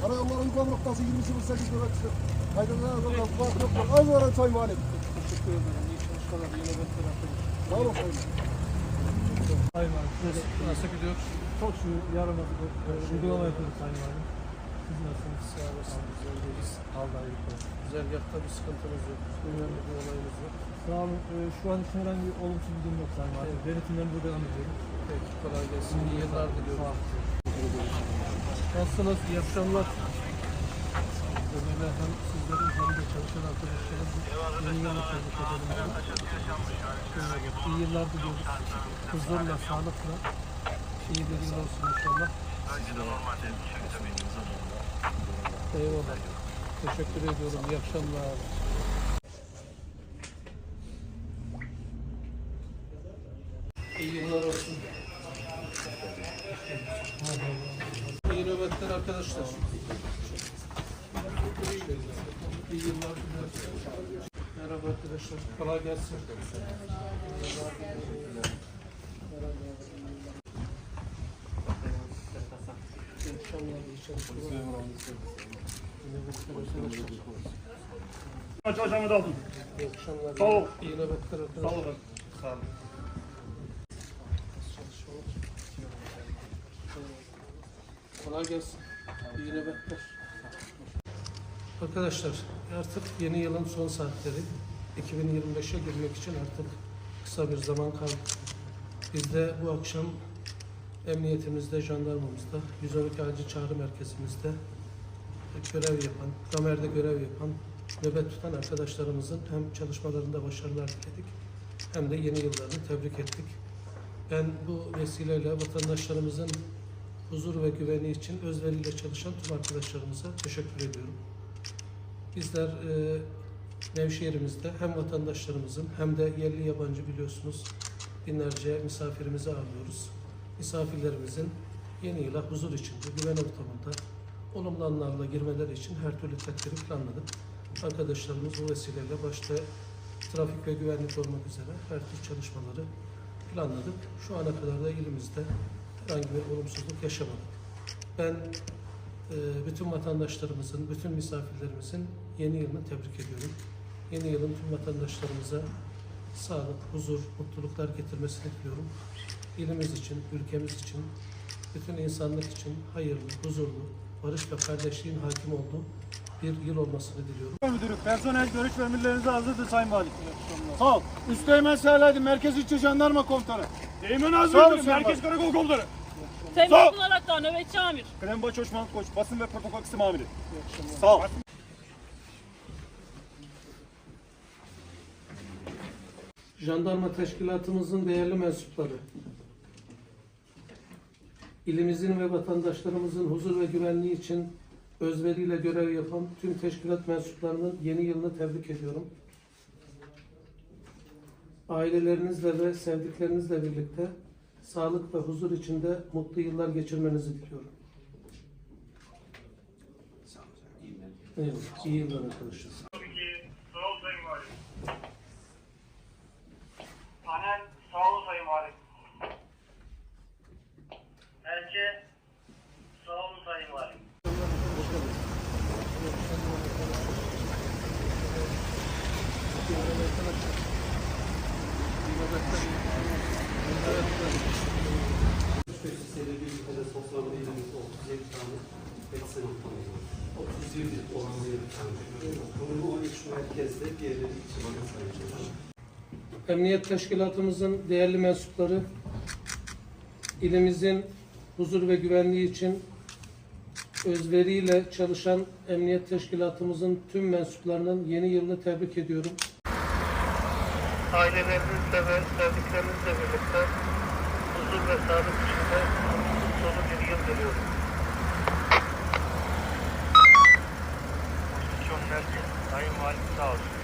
Karayolları uygulama noktası 20.08 bebek. Haydi ne yapalım? Az var çay mali. Teşekkür ederim. Sağ olun Sayın Valim. Nasıl, nasıl gidiyor? Çok şükür yarın uygulama yapıyoruz Sayın Valim. Siz nasılsınız? Sağ olasın. Güzel değiliz. Allah iyilik olsun. Güzergahta bir sıkıntımız yok. Önemli bir olayımız yok. Sağ olun. Ee, şu an için herhangi bir olumsuz bir durum yok Sayın Valim. Evet. Denetimlerimize devam ediyoruz. Peki kolay gelsin. İyi yıllar Sağ diliyorum. olun. Nasılsınız? İyi akşamlar. Ömer'le hem sizlerin hem de çalışan arkadaşların yeni yılı tebrik edelim. İyi yıllar diliyoruz. Huzurla, sağlıkla. İyi bir yıl olsun inşallah. Eyvallah. Teşekkür ediyorum. İyi akşamlar. İyi yıllar olsun. İyi nöbetler arkadaşlar. İyi yıllar diliyorum. Merhaba arkadaşlar. Kolay gelsin. Aç hocamı da aldım. İyi akşamlar. Sağ ol. İyi nöbetler arkadaşlar. Sağ olun. Sağ olun. Kolay gelsin. İyi nöbetler. Arkadaşlar artık yeni yılın son saatleri. 2025'e girmek için artık kısa bir zaman kaldı. Biz de bu akşam emniyetimizde, jandarmamızda, 112 acil çağrı merkezimizde görev yapan, Gamer'de görev yapan, nöbet tutan arkadaşlarımızın hem çalışmalarında başarılar diledik hem de yeni yıllarını tebrik ettik. Ben bu vesileyle vatandaşlarımızın huzur ve güveni için özveriyle çalışan tüm arkadaşlarımıza teşekkür ediyorum. Bizler e, Nevşehir'imizde hem vatandaşlarımızın hem de yerli yabancı biliyorsunuz binlerce misafirimizi ağırlıyoruz. Misafirlerimizin yeni yıla huzur içinde, güven ortamında olumlu anlarla girmeleri için her türlü tedbiri planladık. Arkadaşlarımız bu vesileyle başta trafik ve güvenlik olmak üzere her tür çalışmaları planladık. Şu ana kadar da ilimizde herhangi bir olumsuzluk yaşamadık. Ben bütün vatandaşlarımızın, bütün misafirlerimizin yeni yılını tebrik ediyorum. Yeni yılın tüm vatandaşlarımıza sağlık, huzur, mutluluklar getirmesini diliyorum. İlimiz için, ülkemiz için, bütün insanlık için hayırlı, huzurlu, barış ve kardeşliğin hakim olduğu bir yıl olmasını diliyorum. Müdürüm, personel görüş ve emirlerinize hazırdır Sayın Valim. Sağ ol. Üsteğmen Sağlaydı, Merkez İlçe Jandarma Komutanı. Hazretleri, Sayın Merkez Karakol Komutanı. Ol. olarak da nöbetçi amir. Başçavuş Mahmut Koç, basın ve protokol kısım amiri. Sağ ol. Jandarma teşkilatımızın değerli mensupları, ilimizin ve vatandaşlarımızın huzur ve güvenliği için özveriyle görev yapan tüm teşkilat mensuplarının yeni yılını tebrik ediyorum. Ailelerinizle ve sevdiklerinizle birlikte sağlık ve huzur içinde mutlu yıllar geçirmenizi diliyorum. Eyvallah. İyi yıllar arkadaşlar. Tabii ki. Sağ ol Sayın Valim. Panel sağ ol Sayın Valim. Elçi sağ olun Sayın Valim. Medyamızda 37 tane noktamız var. 37 37 tane. Bunu 13 merkezde diğerleri ilçelerde sayacağız. Emniyet Teşkilatımızın değerli mensupları, ilimizin huzur ve güvenliği için özveriyle çalışan Emniyet Teşkilatımızın tüm mensuplarının yeni yılını tebrik ediyorum. Ailelerinizle ve sevdiklerinizle birlikte huzur ve sağlık içinde diliyorum. Komisyon Merkez Sayın Valim sağ olsun.